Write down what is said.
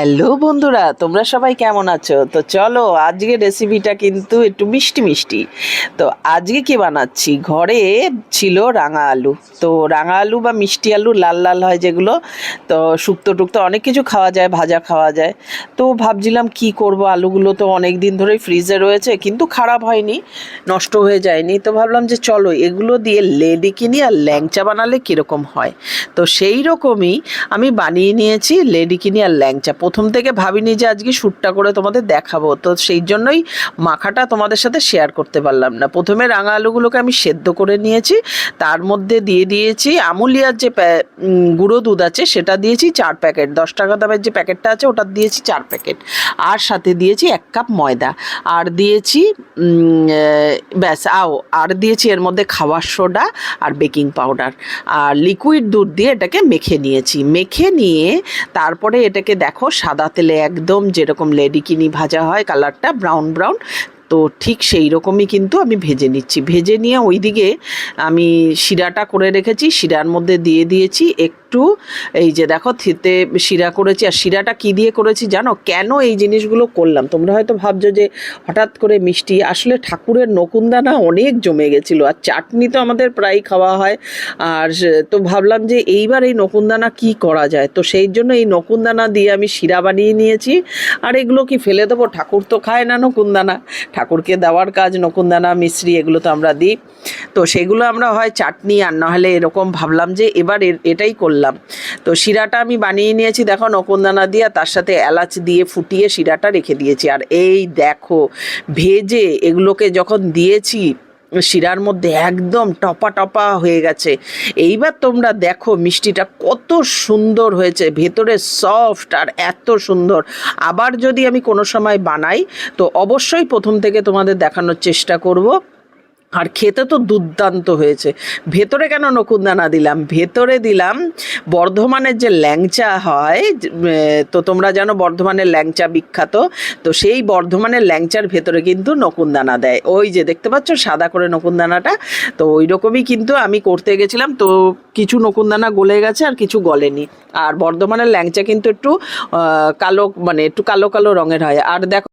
Hello বন্ধুরা, তোমরা সবাই কেমন আছো? তো চলো আজকে রেসিপিটা কিন্তু একটু মিষ্টি মিষ্টি। তো আজকে কি বানাচ্ছি? ঘরে ছিল রাঙা আলু। তো রাঙা আলু বা মিষ্টি আলু লাল লাল হয় যেগুলো, তো শুক্তো টুক্তো অনেক কিছু খাওয়া যায়, ভাজা খাওয়া যায়। তো ভাবছিলাম কি করব? আলুগুলো তো অনেক দিন ধরেই ফ্রিজে রয়েছে, কিন্তু খারাপ হয়নি, নষ্ট হয়ে যায়নি। তো ভাবলাম যে চলো, এগুলো দিয়ে লেডি কিনি আর ল্যাংচা বানালে কীরকম হয়? তো সেই রকমই আমি বানিয়ে নিয়েছি লেডি কিনি আর ল্যাংচা। প্রথম থেকে ভাবিনি যে আজকে শ্যুটটা করে তোমাদের দেখাবো। তো সেই জন্যই মাখাটা তোমাদের সাথে শেয়ার করতে পারলাম না। প্রথমে রাঙা আলুগুলোকে আমি সেদ্ধ করে নিয়েছি, তার মধ্যে দিয়ে দিয়েছি আমুলিয়ার যে গুঁড়ো দুধ আছে সেটা দিয়েছি চার প্যাকেট। দশ টাকা দামের যে প্যাকেটটা আছে ওটা দিয়েছি চার প্যাকেট। আর সাথে দিয়েছি এক কাপ ময়দা। আর দিয়েছি ব্যাস, আও, আর দিয়েছি এর মধ্যে খাওয়ার সোডা আর বেকিং পাউডার। আর লিকুইড দুধ দিয়ে এটাকে মেখে নিয়েছি। মেখে নিয়ে তারপরে এটাকে দেখো সাদা তেলে একদম যেরকম লেডিকিনি ভাজা হয়, কালারটা ব্রাউন ব্রাউন। তো ঠিক সেই রকমই কিন্তু আমি ভেজে নিচ্ছি। ভেজে নিয়ে ওইদিকে আমি শিরাটা করে রেখেছি, শিরার মধ্যে দিয়ে দিয়েছি একটু, এই যে দেখো, থিতে শিরা করেছি, আর শিরাটা কি দিয়ে করেছি জানো? কেন এই জিনিসগুলো করলাম? তোমরা হয়তো ভাবছ যে হঠাৎ করে মিষ্টি, আসলে ঠাকুরের নকুনদানা অনেক জমে গেছিল, আর চাটনি তো আমাদের প্রায় খাওয়া হয়। আর তো ভাবলাম যে এইবার এই নকুনদানা কি করা যায়? তো সেই জন্য এই নকুনদানা দিয়ে আমি শিরা বানিয়ে নিয়েছি। আর এগুলো কি ফেলে দেবো? ঠাকুর তো খায় না নকুনদানা ঠাকুরকে দেওয়ার কাজ নকুনদানা মিশ্রি এগুলো তো আমরা দিই। তো সেগুলো আমরা হয় চাটনি, আর নাহলে এরকম ভাবলাম যে এবার এটাই করলাম। তো শিরাটা আমি বানিয়ে নিয়েছি, দেখো নকুনদানা দিয়ে তার সাথে এলাচ দিয়ে ফুটিয়ে শিরাটা রেখে দিয়েছি। আর এই দেখো, ভেজে এগুলোকে যখন দিয়েছি, শিরার মধ্যে একদম টপা টপা হয়ে গেছে। এইবার তোমরা দেখো মিষ্টিটা কত সুন্দর হয়েছে, ভেতরে সফট আর এত সুন্দর। আবার যদি আমি কোনো সময় বানাই, তো অবশ্যই প্রথম থেকে তোমাদের দেখানোর চেষ্টা করব। আর খেতে তো দুর্দান্ত হয়েছে। ভেতরে কেন নকুনদানা দিলাম? ভেতরে দিলাম, বর্ধমানের যে ল্যাংচা হয় তো তোমরা জানো বর্ধমানের ল্যাংচা বিখ্যাত, তো সেই বর্ধমানের ল্যাংচার ভেতরে কিন্তু নকুনদানা দেয়। ওই যে দেখতে পাচ্ছ, সাদা করে নকুনদানাটা, তো ওই রকমই কিন্তু আমি করতে গেছিলাম, তো কিছু নকুনদানা গলে গেছে আর কিছু গলেনি। আর বর্ধমানের ল্যাংচা কিন্তু একটু কালো মানে একটু কালো কালো রঙের হয়। আর দেখো